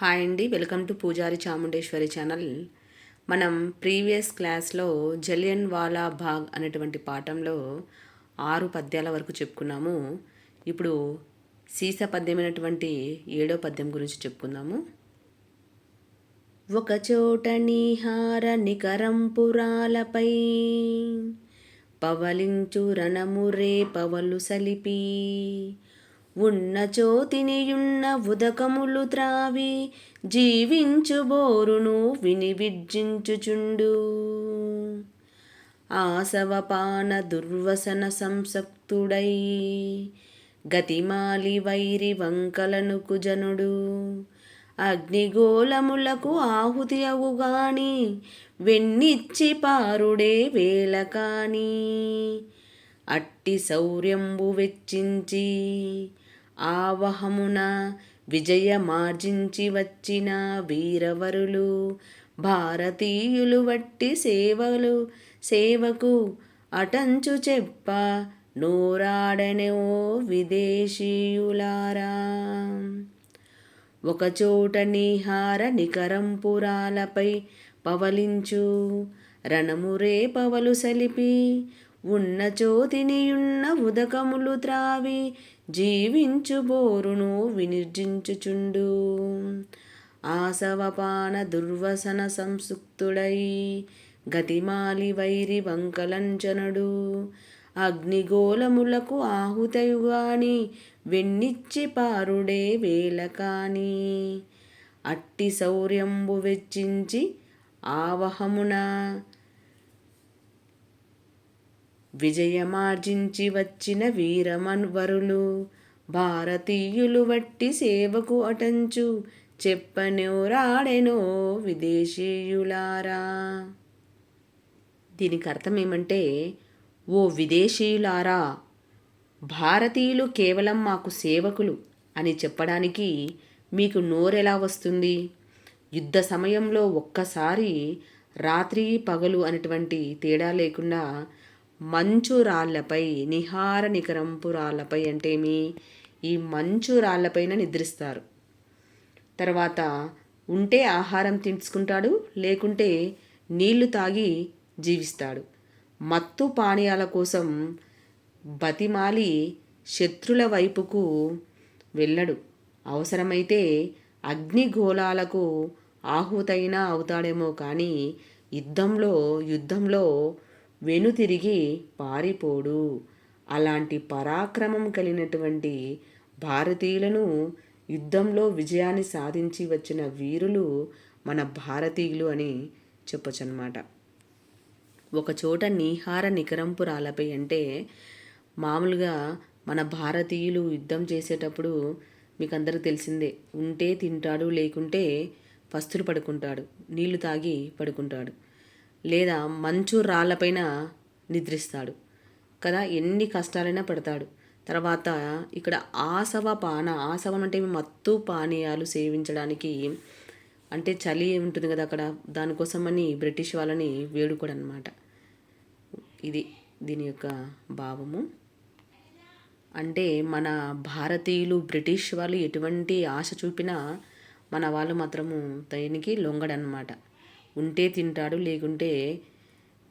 Hi అండి. Welcome to పూజారి Chamundeshwari channel. మనం ప్రీవియస్ క్లాస్లో జలియన్ వాలా బాగ్ అనేటువంటి పాఠంలో ఆరు పద్యాల వరకు చెప్పుకున్నాము. ఇప్పుడు సీస పద్యమైనటువంటి ఏడో పద్యం గురించి చెప్పుకుందాము. ఒక చోట నీహార నికరంపురాలపై పవలించు రణమురే పవలు సలిపి ఉన్న చోతినియున్న ఉదకములు త్రావి జీవించు బోరును వినివిడ్జించుచుండు ఆసవపాన దుర్వసన సంసక్తుడై గతిమాలి వైరి వంకలను కుజనుడు. అగ్నిగోళములకు ఆహుతి అవుగాని వెన్నిచ్చి పారుడే వేల కాని అట్టి శౌర్యంబు వెచ్చించి ఆవహమున విజయమార్జించి వచ్చిన వీరవరులు భారతీయులు వట్టి సేవలు సేవకు అటంచు చెప్ప నోరాడనో విదేశీయులారా. ఒకచోట నీహార నికరంపురాలపై పవలించు రణమురే పవలు సలిపి ఉన్న చోతినియున్న ఉదకములు త్రావి జీవించు బోరును వినిర్జించుచుండు. ఆసవపాన దుర్వసన సంసుక్తుడై గతిమాలి వైరి వంకలంచనడు. అగ్నిగోళములకు ఆహుతయుగాని వెన్నిచ్చి పారుడే వేల కాని అట్టి శౌర్యంబు వెచ్చించి ఆవహమున విజయమార్జించి వచ్చిన వీరమన్వరులు భారతీయులు వట్టి సేవకు అటంచు చెప్పనెవరాడెనో విదేశీయులారా. దీనికి అర్థం ఏమంటే ఓ విదేశీయులారా భారతీయులు కేవలం మాకు సేవకులు అని చెప్పడానికి మీకు నోరెలా వస్తుంది? యుద్ధ సమయంలో ఒక్కసారి రాత్రి పగలు అనేటువంటి తేడా లేకుండా మంచు రాళ్ళపై నిహార నికరంపు రాళ్ళపై అంటేమి? ఈ మంచు రాళ్ళపైన నిద్రిస్తారు. తర్వాత ఉంటే ఆహారం తీసుకుంటాడు లేకుంటే నీళ్ళు తాగి జీవిస్తాడు. మత్తు పానీయాల కోసం బతిమాలి శత్రుల వైపుకు వెళ్ళడు. అవసరమైతే అగ్నిగోళాలకు ఆహుతైనా అవుతాడేమో కానీ యుద్ధంలో యుద్ధంలో వెనుతిరిగి పారిపోడు. అలాంటి పరాక్రమం కలిగినటువంటి భారతీయులను యుద్ధంలో విజయాన్ని సాధించి వచ్చిన వీరులు మన భారతీయులు అని చెప్పొచ్చు అనమాట ఒకచోట నీహార నికరంపురాలపై అంటే మామూలుగా మన భారతీయులు యుద్ధం చేసేటప్పుడు మీకు అందరికి తెలిసిందే ఉంటే తింటాడు లేకుంటే పస్తులు పడుకుంటాడు నీళ్ళు తాగి పడుకుంటాడు. లేదా మంచు రాళ్ళపైన నిద్రిస్తాడు. కదా? ఎన్ని కష్టాలైనా పడతాడు. తర్వాత ఇక్కడ ఆసవ పాన ఆసవం అంటే మత్తు పానీయాలు సేవించడానికి అంటే చలి ఉంటుంది కదా అక్కడ. దానికోసమని బ్రిటిష్ వాళ్ళని వేడుకోడు అనమాట ఇది దీని యొక్క భావము. అంటే మన భారతీయులు బ్రిటిష్ వాళ్ళు ఎటువంటి ఆశ చూపినా మన వాళ్ళు మాత్రము దేనికి లొంగడనమాట ఉంటే తింటాడు లేకుంటే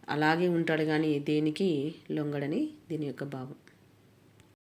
అలాగే ఉంటాడు కానీ దేనికి? లొంగడని దీని యొక్క భావం.